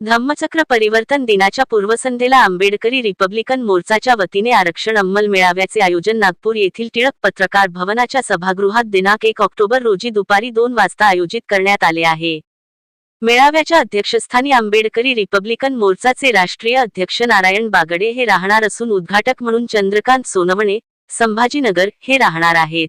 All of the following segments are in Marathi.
धम्मचक्र परिवर्तन दिनाच्या पूर्वसंध्येला आंबेडकरी रिपब्लिकन मोर्चाच्या वतीने आरक्षण अंमल मेळाव्याचे आयोजन नागपूर येथील टिळक पत्रकार भवनाच्या सभागृहात दिनांक एक ऑक्टोबर रोजी दुपारी दोन वाजता आयोजित करण्यात आले आहे. मेळाव्याच्या अध्यक्षस्थानी आंबेडकरी रिपब्लिकन मोर्चाचे राष्ट्रीय अध्यक्ष नारायण बागडे हे राहणार असून उद्घाटक म्हणून चंद्रकांत सोनवणे संभाजीनगर हे राहणार आहेत.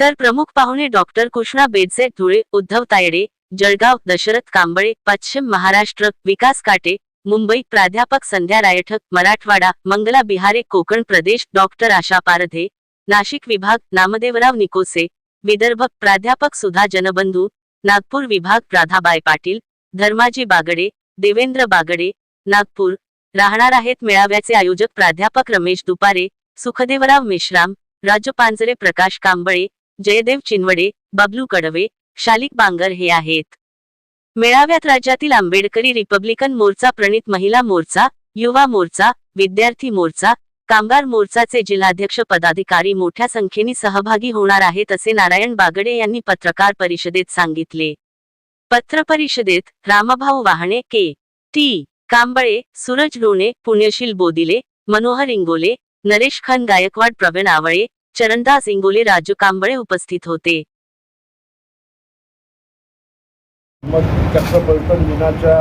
तर प्रमुख पाहुणे डॉक्टर कृष्णा बेडसे धुळे उद्धव तायडे जळगाव दशरथ कांबळे पश्चिम महाराष्ट्र विकास काटे मुंबई प्राध्यापक संध्या रायठक मराठवाडा मंगला बिहारे कोकण प्रदेश डॉक्टर आशा पारधे नाशिक विभाग नामदेवराव निकोसे विदर्भ प्राध्यापक सुधा जनबंधू नागपूर विभाग प्राधाबाई पाटील धर्माजी बागडे देवेंद्र बागडे नागपूर राहणार आहेत मेळाव्याचे आयोजक प्राध्यापक रमेश दुपारे सुखदेवराव मेश्राम राजपांजरे प्रकाश कांबळे जयदेव चिनवडे बबलू कडवे शालिक बांगर हे आहेत. मेळाव्यात राज्यातील आंबेडकरी रिपब्लिकन मोर्चा प्रणित महिला मोर्चा युवा मोर्चा विद्यार्थी मोर्चा कामगार मोर्चाचे जिल्हाध्यक्ष पदाधिकारी मोठ्या संख्येने सहभागी होणार आहेत असे नारायण बागडे यांनी पत्रकार परिषदेत सांगितले. पत्र परिषदेत रामभाऊ वाहणे के. टी. कांबळे सूरज लोणे पुण्यशील बोदिले मनोहर इंगोले नरेश खान गायकवाड प्रवीण आवळे चरणदास इंगोले राजू कांबळे उपस्थित होते. मग चक्रपरिवर्तन दिनाच्या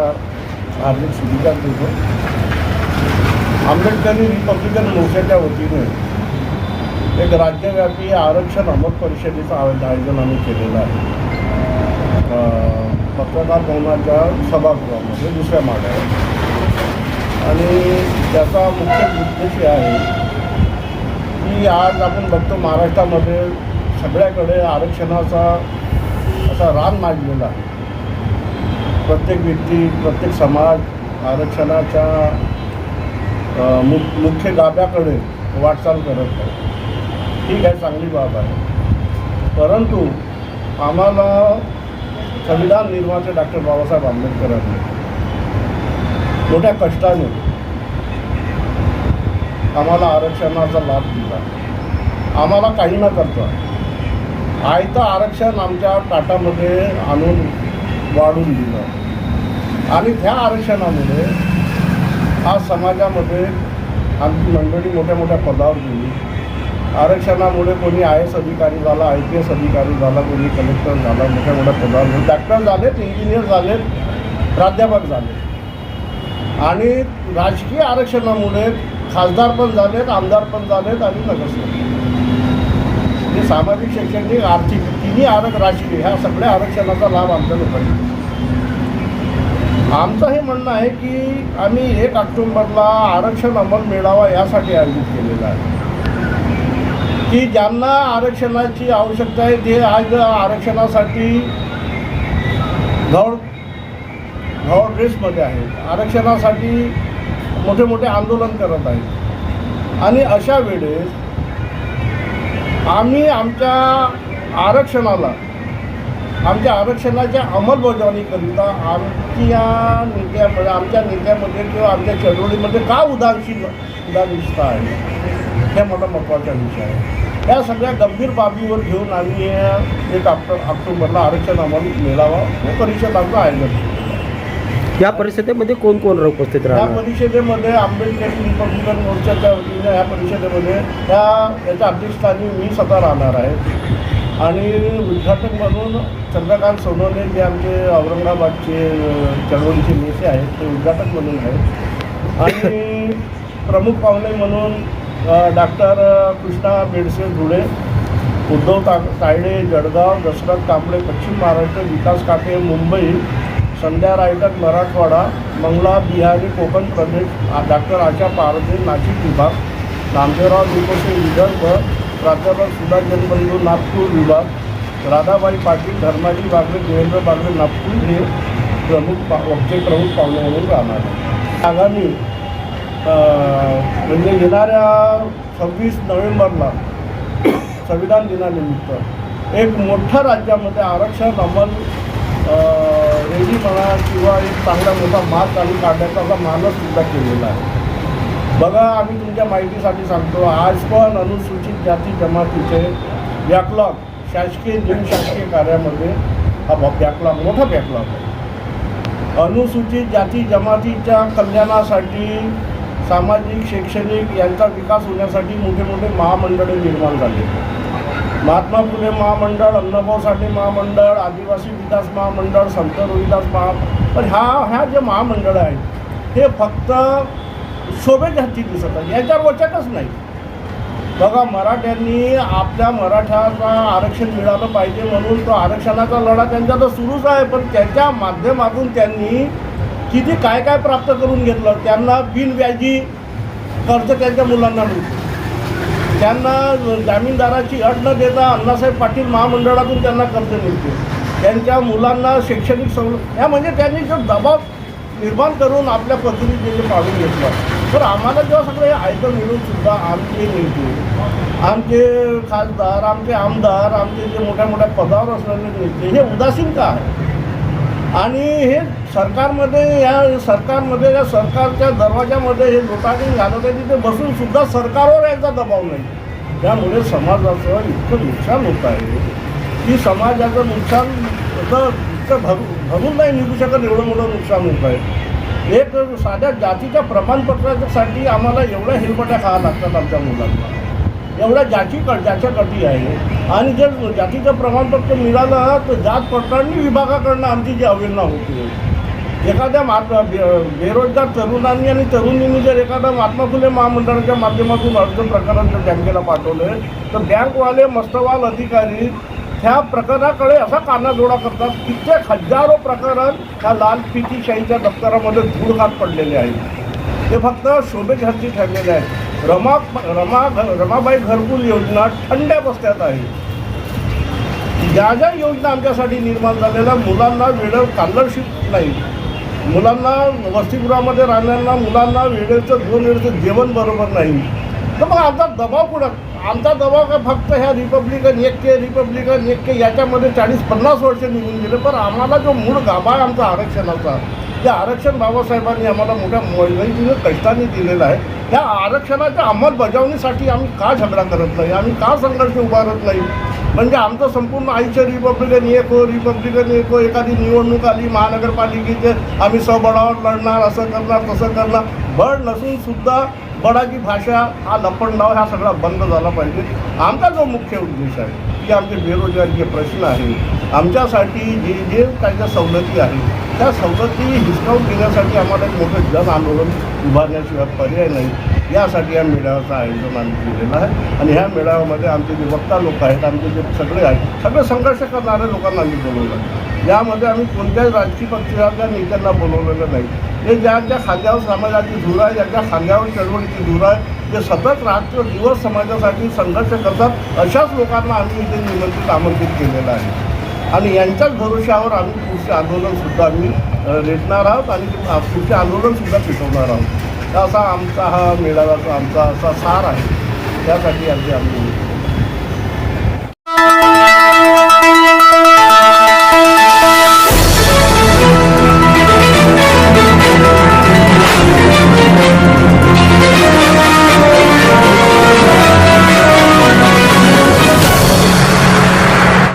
हार्दिक शुभेच्छा देतो. आंबेडकरी रिपब्लिकन मोर्चाच्या वतीने एक राज्यव्यापी आरक्षण अमत परिषदेचं आयोजन आम्ही केलेलं आहे. पत्रकार भवनाच्या सभागृहामध्ये दुसऱ्या माळ्यावर आणि त्याचा मुख्य उद्देश हे आहे की आज आपण बघतो महाराष्ट्रामध्ये सगळ्याकडे आरक्षणाचा असा रान माजलेला आहे. प्रत्येक व्यक्ती प्रत्येक समाज आरक्षणाच्या मु मुख्य गाभ्याकडे वाटचाल करत आहे. ठीक आहे चांगली बाब आहे. परंतु आम्हाला संविधान निर्माते डॉक्टर बाबासाहेब आंबेडकरांनी मोठ्या कष्टाने आम्हाला आरक्षणाचा लाभ दिला. आम्हाला काही न करता आयतं आरक्षण आमच्या ताटामध्ये आणून वाढून दिलं. आणि त्या आरक्षणामुळे आज समाजामध्ये आमची मंडळी मोठ्या मोठ्या पदावर गेली. आरक्षणामुळे कोणी आय एस अधिकारी झाला आय पी एस अधिकारी झाला कोणी कलेक्टर झाला मोठ्या मोठ्या पदावर गेले. डॉक्टर झालेत इंजिनियर झालेत प्राध्यापक झाले आणि राजकीय आरक्षणामुळे खासदार पण झालेत आमदार पण झालेत आणि नगरसेवक. हे सामाजिक शैक्षणिक आर्थिक तिन्ही आरक राजकीय ह्या सगळ्या आरक्षणाचा लाभ आमच्या लोकांनी. आमचं हे म्हणणं आहे की आम्ही एक ऑक्टोंबरला आरक्षण अंमल मिळावा यासाठी आयोजित केलेला आहे. की ज्यांना आरक्षणाची आवश्यकता आहे ते आज आरक्षणासाठी घाऊड घाऊड ड्रेसमध्ये आहेत. आरक्षणासाठी मोठे मोठे आंदोलन करत आहेत. आणि अशा वेळेस आम्ही आमच्या आरक्षणाला आमच्या आरक्षणाच्या अंमलबजावणीकरिता आमच्या नेत्यामध्ये आमच्या नेत्यामध्ये किंवा आमच्या चळवळीमध्ये का उदासीन उदासीनता आहे? हे मला महत्त्वाचा विषय आहे. या सगळ्या गंभीर बाबीवर घेऊन आम्ही एक ऑक्टो ऑक्टोबरला आरक्षण अंमल मिळावा. व परिषद आमचं आयोजन केलं या परिषदेमध्ये कोण कोण उपस्थित या राहणार? परिषदेमध्ये आंबेडकरी रिपब्लिकन मोर्चाच्या वतीने या परिषदेमध्ये या याच्या अध्यक्षस्थानी मी स्वतः राहणार आहे. आणि उद्घाटक म्हणून चंद्रकांत सोनवणे जे आमचे औरंगाबादचे अ, चळवळीचे नेते आहेत ते उद्घाटक म्हणून आहेत. आणि प्रमुख पाहुणे म्हणून डॉक्टर कृष्णा बेडसे धुळे उद्धव ता तायडे जळगाव दशरथ कांबळे पश्चिम महाराष्ट्र विकास काटे मुंबई संध्या रायटक मराठवाडा मंगला बिहारी कोकण प्रदेश डॉक्टर आशा पारदे नाशिक विभाग नामदेवराव निकोसे विदर्भ प्राध्यापक सुधा जनबंधू नागपूर विभाग राधाबाई पाटील धर्माजी बागडे देवेंद्र बागडे नागपूर हे प्रमुख पा वक्ते प्रमुख पाहुणे म्हणून राहणार आगामी म्हणजे येणाऱ्या सव्वीस नोव्हेंबरला संविधान दिनानिमित्त एक मोठ्या राज्यामध्ये आरक्षण अंमल किंवा एक चांगला मोठा मार्ग आणि काढण्याचा असा मानस सुद्धा केलेला आहे. बघा आम्ही तुमच्या माहितीसाठी सांगतो आज पण अनुसूचित जाती जमातीचे बॅकलॉग शासकीय निमशासकीय कार्यामध्ये हा बॅकलॉग मोठा बॅकलॉग आहे. अनुसूचित जाती जमातीच्या कल्याणासाठी सामाजिक शैक्षणिक यांचा विकास होण्यासाठी मोठे मोठे महामंडळे निर्माण झाले. महात्मा फुले महामंडळ अण्णाभाऊ साठे महामंडळ आदिवासी विकास महामंडळ संत रोहिदास महा पण ह्या ह्या जे महामंडळं आहेत हे फक्त शोभेसाठी दिसत आहेत याच्यावर वचकच नाही. बघा मराठ्यांनी आपल्या मराठ्याला आरक्षण मिळालं पाहिजे म्हणून तो आरक्षणाचा लढा त्यांचा तर सुरूच आहे पण त्याच्या माध्यमातून त्यांनी किती काय काय प्राप्त करून घेतलं त्यांना बिनव्याजी कर्ज त्यांच्या मुलांना मिळतं. त्यांना जामीनदाराची अट न देता अण्णासाहेब पाटील महामंडळातून त्यांना कर्ज मिळते. त्यांच्या मुलांना शैक्षणिक सवलत ह्या म्हणजे त्यांनी जो दबाव निर्माण करून आपल्या पद्धतीने जे पाडून घेतलं. तर आम्हाला जेव्हा सगळं हे आयतं मिळून सुद्धा आमचे नेते आमचे खासदार आमचे आमदार आमचे जे मोठ्या मोठ्या पदावर असणारे नेते हे उदासीन का आहे आणि हे सरकारमध्ये या सरकारमध्ये या सरकारच्या दरवाजामध्ये हे लोटांनी घालत आहे तिथे बसून सुद्धा सरकारवर याचा दबाव नाही. त्यामुळे समाजाचं इतकं नुकसान होत आहे की समाजाचं नुकसान तर इतकं भरू भरून नाही निघू शकत एवढं मोठं नुकसान होत आहे. एक साध्या जातीच्या प्रमाणपत्रासाठी आम्हाला एवढ्या हिरपट्या खावा लागतात आमच्या मुलांना. एवढ्या जाती क ज्याच्या कटी आहे. आणि जर जातीचं प्रमाणपत्र मिळालं तर जात पडताळणी विभागाकडनं आमची जी अवहेलना होती. एखाद्या महात्मा बे बेरोजगार तरुणांनी आणि तरुणींनी जर एखाद्या महात्मा फुले महामंडळाच्या माध्यमातून अर्ज प्रकरण जर बँकेला पाठवले तर बँकवाले मस्तवाल अधिकारी ह्या प्रकरणाकडे असा कानाजोडा करतात कित्येक हजारो प्रकरण ह्या लाल पितीशाहीच्या दप्तरामध्ये धूळ पडलेले आहेत. ते फक्त शोभेसाठी ठरलेले आहेत. रमा रमा रमाबाई घरकुल योजना थंड्या बसत्यात आहे. ज्या ज्या योजना आमच्यासाठी निर्माण झालेल्या मुलांना वेळेवर स्कॉलरशिप नाही. मुलांना वसतिगृहामध्ये राहणाऱ्यांना मुलांना वेळेचं दोन वेळेचं जेवण बरोबर नाही. तर मग आमचा दबाव कुठं? आमचा दबाव का फक्त ह्या रिपब्लिकन एक के रिपब्लिकन एक के याच्यामध्ये चाळीस पन्नास वर्ष निघून गेले पण आम्हाला जो मूळ गाभा आमचा आरक्षणाचा ते आरक्षण बाबासाहेबांनी आम्हाला मोठ्या मेहनतीने कष्टाने दिलेलं आहे. त्या आरक्षणाच्या अंमलबजावणीसाठी आम्ही का झगडा करत नाही? आम्ही का संघर्ष उभारत नाही? म्हणजे आमचं संपूर्ण आयुष्य रिपब्लिकन एक हो रिपब्लिकन एक हो एखादी निवडणूक आली महानगरपालिकेचे आम्ही सबळावर लढणार असं करणार तसं करणार. बळ नसून सुद्धा बडाची भाषा हा लपणडाव हा सगळा बंद झाला पाहिजे. आमचा जो मुख्य उद्देश आहे. की आमचे बेरोजगारीचे प्रश्न आहे आमच्यासाठी जे जे काही ज्या सवलती आहेत त्या सवलती हिसकावून घेण्यासाठी आम्हाला एक मोठं जन आंदोलन उभारण्याशिवाय पर्याय नाही. यासाठी या मेळाव्याचं आयोजन आम्ही केलेलं आहे. आणि ह्या मेळाव्यामध्ये आमचे जे वक्ता लोक आहेत आमचे जे सगळे आहेत सगळे संघर्ष करणाऱ्या लोकांना आम्ही बोलवलं. आहे. यामध्ये आम्ही कोणत्याही राजकीय पक्षाच्या नेत्यांना बोलवलेलं नाही. हे ज्यांच्या खांद्यावर समाजाची धूर आहे ज्यांच्या खांद्यावर चळवळीची धूर आहे जे सतत रात्र दिवस समाजासाठी संघर्ष करतात अशाच लोकांना आम्ही इथे निमंत्रित आमंत्रित केलेलं आहे. आणि यांच्याच भरोश्यावर आम्ही पुढचे आंदोलनसुद्धा आम्ही रेटणार आहोत आणि पुढचे आंदोलनसुद्धा पिटवणार आहोत. तर असा आमचा हा मेळाव्याचा आमचा असा सार आहे. त्यासाठी आमची आम्ही